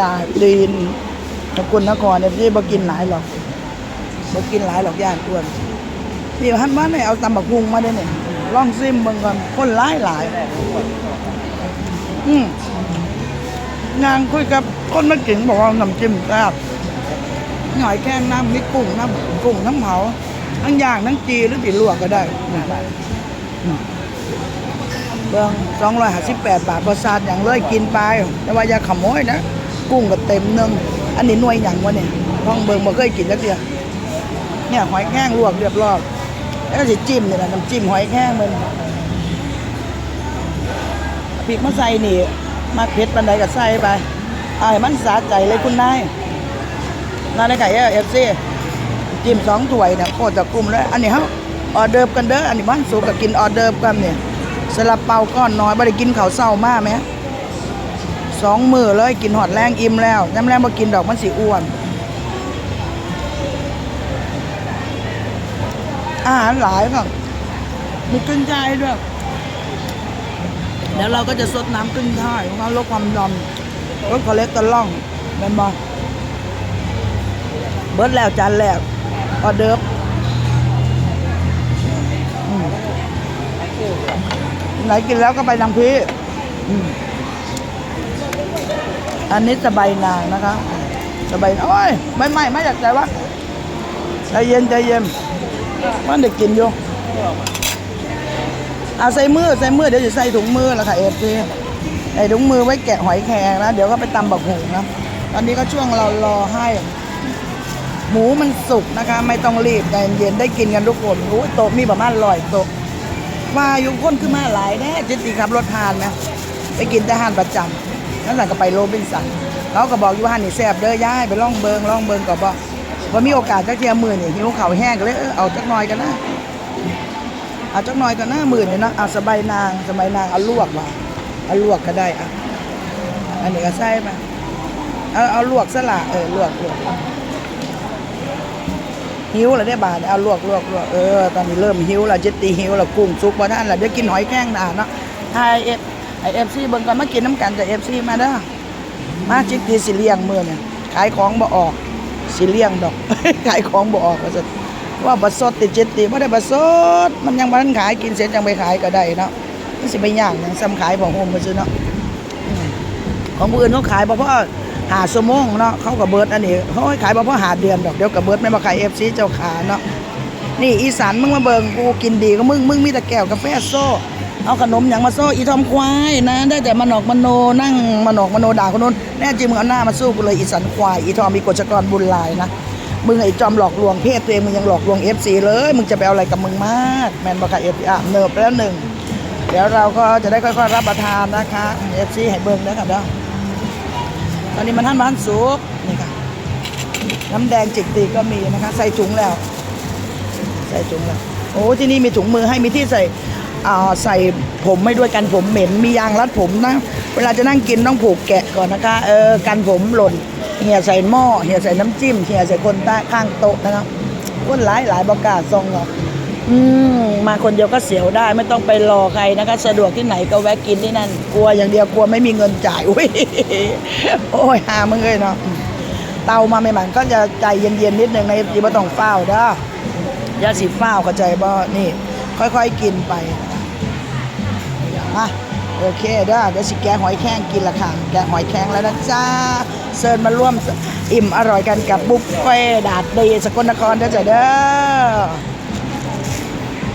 ดาดีนสกุลนครเนี่ยพี่บ่กินหลายหรอกบ่กินหลายหรอกย่านอ้วนพี่หันมาเนี่ยเอาตำบักพุงมาได้เนี่ยลองซิมเบิ่งก่อนคนหลายหลายอืมนางคุยกับคนมากินบอกว่าน้ำจิ้มแซ่บหน่อยแค่น้ำมีกุ้งน้ำกุ้งน้ำเผาทั้งย่างทั้งจีหรือติลวกก็ได้เบิ่งสองร้อยห้าสิบแปดบาทประสาทอย่างเลยกินไปแต่ว่าอย่าขโมยนะ กุ้งก็เต็มนึงอันนี้หน่วยหยังวะเนี่ยลองเบิ่งบ่เคยกินจักเดียวเนี่ยหอยแข้งลวกเรียบร้อยแล้วก็สิจิ้มนี่แหละน้ำจิ้มหอยแข้งมันพริกมาใส่นี่มาเผ็ดปันใดก็ใส่ไปอาให้มันสาใจเลยคุณนายนายได้ไก่เอฟซีจิ้มสองถ้วยเนี่ยโคตรจะกลุ่มเลยอันนี้เฮาออเดิร์ฟกันเด้ออันนี้บ้านสูกับกินออเดิร์ฟกันเนี่ยสลับเปาก้อนน้อยบ่ได้กินข้าวเช้ามากไหม สองมือเลยกินหอดแรงอิ่มแล้วน้ำแรงมากินดอกมันสีอ้วน อาหารหลายครับมีกึ้งช่ายด้วยเดี๋ยวเราก็จะซดน้ำกึ้งช่ายของเราลดความดันลดคอเลสเตอรอลเป็นบอเบิร์ดแล้วจานแรกออเดิร์ฟอืมไหนกินแล้วก็ไปทางพี่ อันนี้สบายนางนะคะ สบายโอ้ยไม่ไม่ไม่อยากใจวะใจเย็นใจเย็นมันเด็กกินอยู่เอาใส่มือใส่มือเดี๋ยวจะใส่ถุงมือล้วค่ะเอฟซีใส่ถุงมือไว้แกะหอยแครงนะ เดี๋ยวก็ไปตำบักหูนะตอนนี้ก็ช่วงเรารอให้ หมูมันสุกนะคะ ไม่ต้องรีบใจเย็นได้กินกันทุกคนโอ้ยโต๊ะมีประมาณร้อยโต๊ะว่ายู่คนขึ้นมาหลายแน่จิตติขับรถทานนะไปกินแต่อาหารประจำ นั่นสั่งก็ไปโรบินสันเขาก็บอกอยู่ว่าหันนี่แซ่บเด้อย่ายไปล่องเบิงล่องเบิงก็บอกว่ามีโอกาสจักเทียมือนี่หิวเข่าแห้งก็เลยเออเอาจักหน่อยกันนะเอาจักหน่อยกันนะมือนี่นะเอาสบายนางสบายนางเอาลวกมาเอาลวกก็ได้อะอันนี้ก็ใส่ไปเอาเอาลวกสละเออลวกลวกหิวแล้วได้บาทเอาลวกลวกลวกเออตอนนี้เริ่มหิวแล้วเจตตีหิวแล้วกุ้งซุกบ่ท่านแล้วเดี๋ยวกินหอยแข้งนะเนาะไทยเอฟ ไอเอฟซีเบิ่งก่อนมากินน้ำกันจากเอฟซีมาเด้อมาจิกทีสิเลี้ยงมือเนี่ยขายของบ่ออกสิเลี้ยงดอก ขายของบ่ออกว่าซั่นว่าบัสดติดเจ็ดตีบ่ได้บัสดมันยังบ่ทันขายกินเสร็จยังไปขายก็ได้เนาะมันสิไปย่างยังซ้ำขายของโฮมบ่ซื่อเนาะอืมของผู้อื่นเขาขายเพราะหาชั่วโมงเนาะเขาก็เบิร์ดอันนี้เขาให้ขายเพราะหาเดือนดอกเดี๋ยวก็เบิร์ดแม่นบ่ขาย FC เจ้าขาเนาะนี่อีสานมึงมาเบิ่งกูกินดีก็มึงมึงมีแต่แก้วกาแฟโซ่ เอาขนมอย่างมาโซ่อีทอมควายนะ ได้แต่มานอกมโนนั่งมานอกมโนด่าคนนู้นแน่จริงมึงเอาหน้ามาสู้กูเลยอีสันควายอีทอมมีกฎจกรบุญลายนะมึงไอ้จอมหลอกลวงเพศตัวเองมึงยังหลอกลวงเอฟซีเลยมึงจะไปเอาอะไรกับมึงมากแมนบอกค่ะเอฟซีอะเนิบแล้วหนึ่งเดี๋ยวเราก็จะได้ค่อยๆรับประทานนะคะเอฟซีให้เบิ่งนะครับเด้อตอนนี้มันท่านบ้านสุกนี่ค่ะน้ำแดงจิกตีก็มีนะคะ ใส่ถุงแล้ว ใส่ถุงแล้วโอ้ที่นี่มีถุงมือให้มีที่ใส่ ใส่ผมไม่ด้วยกันผมเหม็นมียางรัดผมนะ เวลาจะนั่งกินต้องผูกแกะก่อนนะคะเออกันผมหล่นเหี่ยใส่หม้อเหี่ยใส่น้ำจิ้มเหี่ยใส่คนใต้ข้างโต๊ะนะครับคนหลายหลายบกล้าทรงหรอกอืมมาคนเดียวก็เสียวได้ไม่ต้องไปรอใครนะคะ สะดวกที่ไหนก็แวะกินที่นั่น กลัวอย่างเดียวกลัวไม่มีเงินจ่ายอุ้ยโอ้ยหามึงเลยเนาะเตามาใหม่ๆก็จะใจเย็นๆนิดนึงในะจีบ่ต้องเฝ้าเด้อยาสีฟ้าเข้าใจบ่นี่ ค่อยๆกินไป มาโอเคเด้อเดี๋ยวสิแกหอยแข้งกินละค่ะ แกหอยแข้งแล้วนะจ้าเชิญมาร่วมอิ่มอร่อยกันกับบุฟเฟ่ต์ดาดดีสกลนครเด้อจ้าเด้อ